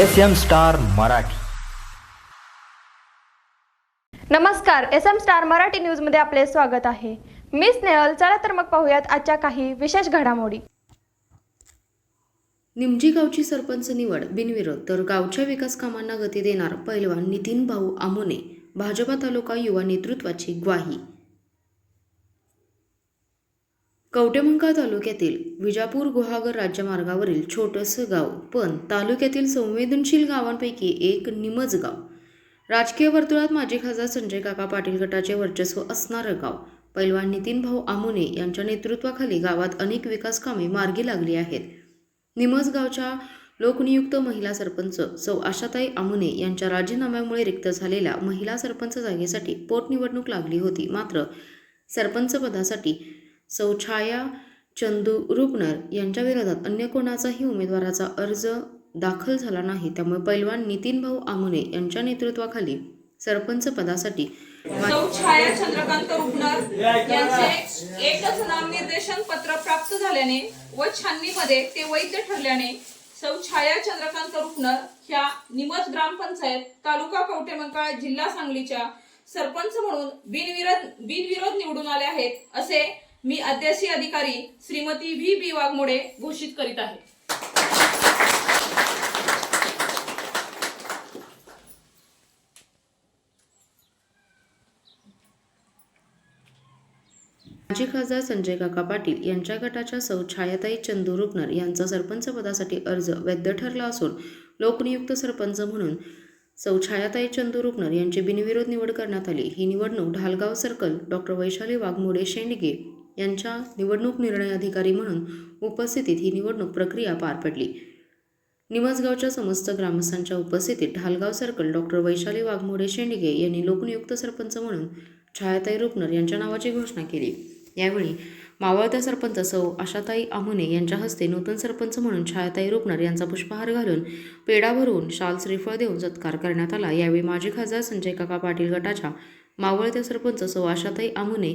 S M star Marathi. नमस्कार S M star Marathi न्यूजमध्ये आपले स्वागत आहे. मी स्नेहल चला तर मग पाहूयात आजच्या काही विशेष घडामोडी. निमजी गावची सरपंच निवड बिनविरोध. तर गावच्या विकास कामांना गती देणार पैलवान नितीन भाऊ आमोने. भाजपा तालुका युवा नेतृत्वाची ग्वाही. कवटेमंका तालुक्यातील विजापूर गुहागर राज्यमार्गावरील छोटंसं गाव पण तालुक्यातील संवेदनशील गावांपैकी एक निमज गाव. राजकीय वर्तुळात माजी खासदार संजय काका पाटील गटाचे वर्चस्व असणारं गाव. पैलवान नितीन भाऊ आमोने यांच्या नेतृत्वाखाली गावात अनेक विकास कामे मार्गी लागली आहेत. निमज गावच्या लोकनियुक्त महिला सरपंच सौ आशाताई आमुने यांच्या राजीनाम्यामुळे रिक्त झालेल्या महिला सरपंच जागेसाठी पोटनिवडणूक लागली होती. मात्र सरपंच पदासाठी सौछाया चंदू रुपनर यांच्या विरोधात अन्य कोणाचाही उमेदवाराचा अर्ज दाखल झाला नाही. त्यामुळे पैलवान नितीन भाऊ आमुने यांच्या नेतृत्वाखाली सरपंच पदासाठी छाया चंद्रकांत रुपनर यांचे एकच नामनिर्देशन पत्र प्राप्त झाल्याने व छाननीमध्ये ते वैध ठरल्याने सौ छाया चंद्रकांत रुपनर ह्या निमज ग्रामपंचायत तालुका कवटेमंकाळ जिल्हा सांगलीच्या सरपंच म्हणून बिनविरोध बिनविरोध निवडून आले आहेत असे मी अध्यक्षीय अधिकारी श्रीमती व्ही. बी. वाघमोडे घोषित करीत आहे. माजी खासदार संजय काका पाटील यांच्या गटाच्या सौ छायाताई चंदू रुपनर यांचा सरपंच पदासाठी अर्ज वैध ठरला असून लोकनियुक्त सरपंच म्हणून सौ छायाताई चंदू रुपनर यांची बिनविरोध निवड करण्यात आली. ही निवडणूक ढालगाव सर्कल डॉक्टर वैशाली वाघमोडे शेंडगे यांच्या निवडणूक निर्णय अधिकारी म्हणून उपस्थितीत ही निवडणूक प्रक्रिया पार पडली. निमसगावच्या समस्त ग्रामस्थांच्या उपस्थितीत ढालगाव सर्कल डॉक्टर वैशाली वाघमोडे शेंडगे यांनी लोकनियुक्त सरपंच म्हणून छायाताई रुपनर यांच्या नावाची घोषणा केली. यावेळी मावळत्या सरपंच सौ आशाताई आमुने यांच्या हस्ते नूतन सरपंच म्हणून छायाताई रुपनर यांचा पुष्पहार घालून पेढा भरून शाल श्रीफळ देऊन सत्कार करण्यात आला. यावेळी माजी खासदार संजय काका पाटील गटाच्या मावळत्या सरपंच सौ आशाताई आमुने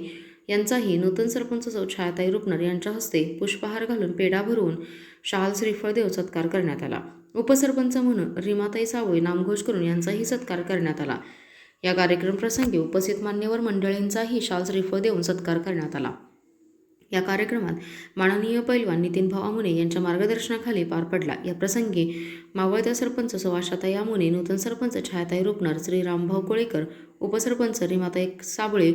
यांचाही नूतन सरपंच सौ छायाताई रुपनर यांच्या हस्ते पुष्पहार घालून पेढा भरून शाल श्रीफळ देऊन सत्कार करण्यात आला. उपसरपंच म्हणून रीमाताई सावळे नामघोष करून यांचाही सत्कार करण्यात आला. या कार्यक्रम प्रसंगी उपस्थित मान्यवर मंडळींचाही शाल श्रीफळ देऊन सत्कार करण्यात आला. या कार्यक्रमात माननीय पैलवान नितीनभाऊ आमुने यांच्या मार्गदर्शनाखाली पार पडला. या प्रसंगी मावळत्या सरपंच सुभाषाताई आमुने नूतन सरपंच छायाताई रुपनर श्री रामभाऊ कोळेकर उपसरपंच रिमाताई साबळे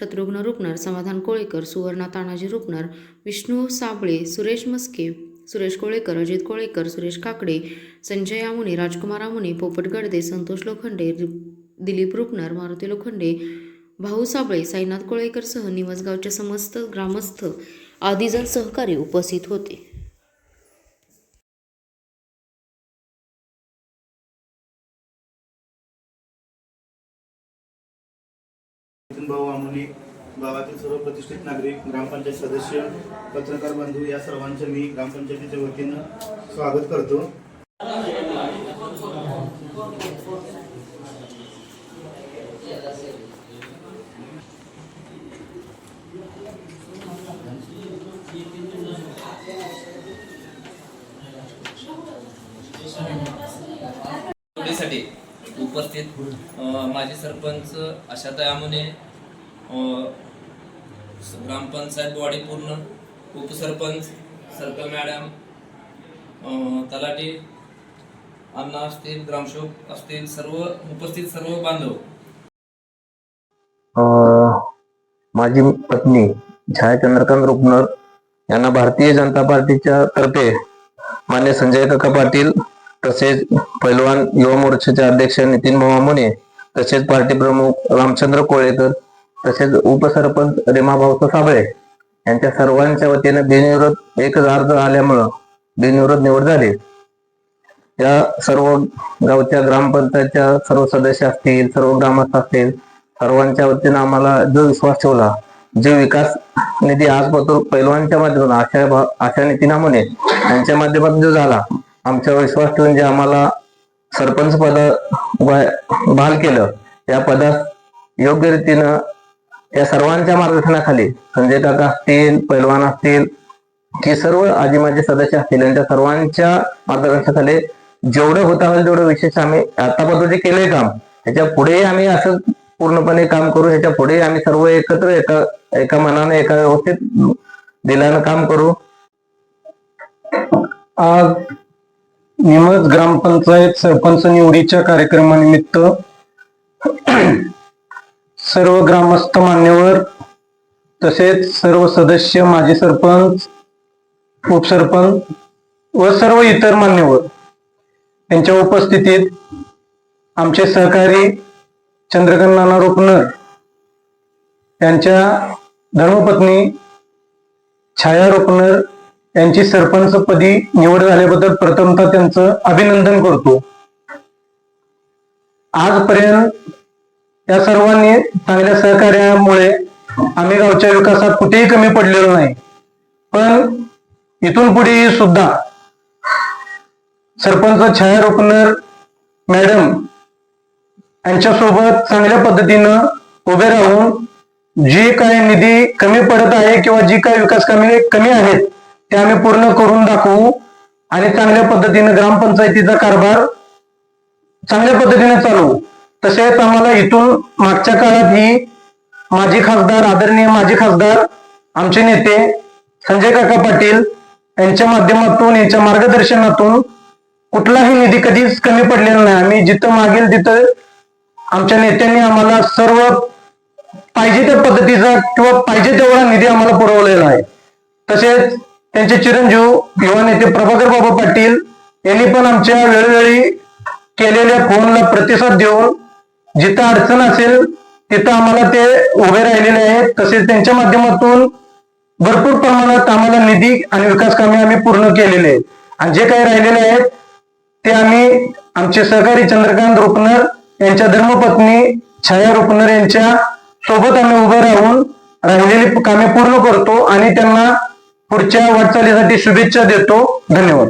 शत्रुघ्न रुपनर समाधान कोळेकर सुवर्णा तानाजी रुपनर विष्णू साबळे सुरेश मस्के सुरेश कोळेकर अजित कोळेकर सुरेश काकडे संजय आमुने राजकुमार आमुने पोपट गडदे संतोष लोखंडे दिलीप रुपनर मारुती लोखंडे भाऊ साबळे साईनाथ कोळेकरसह निवसगावच्या समस्त ग्रामस्थ आदीजण सहकारी उपस्थित होते. भाऊ आमुली गावातील सर्व प्रतिष्ठित नागरिक ग्रामपंचायत सदस्य पत्रकार बंधू या सर्वांचं मी ग्रामपंचायतीच्या वतीनं स्वागत करतो. निवडीसाठी उपस्थित माजी सरपंच आशाताई आमुने ग्रामपंचायत बॉडी पूर्ण उपसरपंच सर्कल मॅडम तलाठी अण्णा असतील ग्रामसेवक असतील सर्व उपस्थित सर्व बांधव. माझी पत्नी छाया चंद्रकांत रुपनर यांना भारतीय जनता पार्टीच्या तर्फे मान्य संजय काका पाटील तसेच पैलवान युवा मोर्चाचे अध्यक्ष नितीन भाऊ मुने तसेच पार्टी प्रमुख रामचंद्र कोळेकर तसेच उपसरपंच रेमा भाऊ साबळे यांच्या सर्वांच्या वतीने बिनविरोध एकच अर्ज आल्यामुळं बिनविरोध निवड झाली. या सर्व गावच्या ग्रामपंचायतच्या सर्व सदस्य असतील सर्व ग्रामस्थ असतील सर्वांच्या वतीनं आम्हाला जो विश्वास ठेवला जो विकास निधी आजपासून पैलवानच्या माध्यमातून आशा आशा नितीनामुने यांच्या माध्यमातून जो झाला आमच्या विश्वास ठेवून जे आम्हाला सरपंच पद बहाल केलं त्या पदात योग्य रीतीनं या सर्वांच्या मार्गदर्शनाखाली संजय काका असतील पैलवान असतील की सर्व आजी माझे सदस्य असतील यांच्या सर्वांच्या मार्गदर्शनाखाली जेवढं होता होईल तेवढं विशेष आम्ही आतापर्यंत जे केलंय काम ह्याच्या पुढेही आम्ही असं पूर्णपणे काम करू ह्याच्या पुढे आम्ही सर्व एकत्र एका एका मनाने एका व्यवस्थित दिल्यानं काम करू. आज निमज ग्रामपंचायत सरपंच निवडीच्या कार्यक्रमानिमित्त सर्व ग्रामस्थ मान्यवर तसेच सर्व सदस्य माजी सरपंच उपसरपंच व सर्व इतर मान्यवर यांच्या उपस्थितीत आमचे सहकारी चंद्रकांत नाना रोपनर यांच्या धर्मपत्नी छाया रोपणर यांची सरपंचपदी निवड झाल्याबद्दल प्रथमतः त्यांचं अभिनंदन करतो. आजपर्यंत या सर्वांनी चांगल्या सहकार्यामुळे आम्ही गावच्या विकासात कुठेही कमी पडलेलो नाही. पण इथून पुढे सुद्धा सरपंच छाया रोपनर मॅडम यांच्यासोबत चांगल्या पद्धतीनं उभे राहून जी काही निधी कमी पडत आहे किंवा जी काय विकास कामे कमी आहेत ते आम्ही पूर्ण करून दाखवू आणि चांगल्या पद्धतीने ग्रामपंचायतीचा कारभार चांगल्या पद्धतीने चालवू. तसेच आम्हाला इथून मागच्या काळात ही माजी खासदार आदरणीय माजी खासदार आमचे नेते संजय काका पाटील यांच्या माध्यमातून यांच्या मार्गदर्शनातून कुठलाही निधी कधीच कमी पडलेला नाही. आम्ही जिथं मागेल तिथं आमच्या नेत्यांनी आम्हाला सर्व पाहिजे त्या पद्धतीचा किंवा पाहिजे तेवढा निधी आम्हाला पुरवलेला आहे. तसेच त्यांचे चिरंजीव युवा नेते प्रभाकर बाबा पाटील यांनी पण आमच्या वेळोवेळी केलेल्या फोनला प्रतिसाद देऊन जिथं अडचण असेल तिथं आम्हाला ते उभे राहिलेले आहेत. तसेच त्यांच्या माध्यमातून भरपूर प्रमाणात आम्हाला निधी आणि विकास कामे आम्ही पूर्ण केलेले आहेत. आणि जे काही राहिलेले आहेत ते आम्ही आमचे सहकारी चंद्रकांत रुपनर यांच्या धर्मपत्नी छाया रुपनर यांच्या सोबत आम्ही उभे राहून राहिलेली कामे पूर्ण करतो आणि त्यांना पुढच्या वाटचालीसाठी शुभेच्छा देतो. धन्यवाद.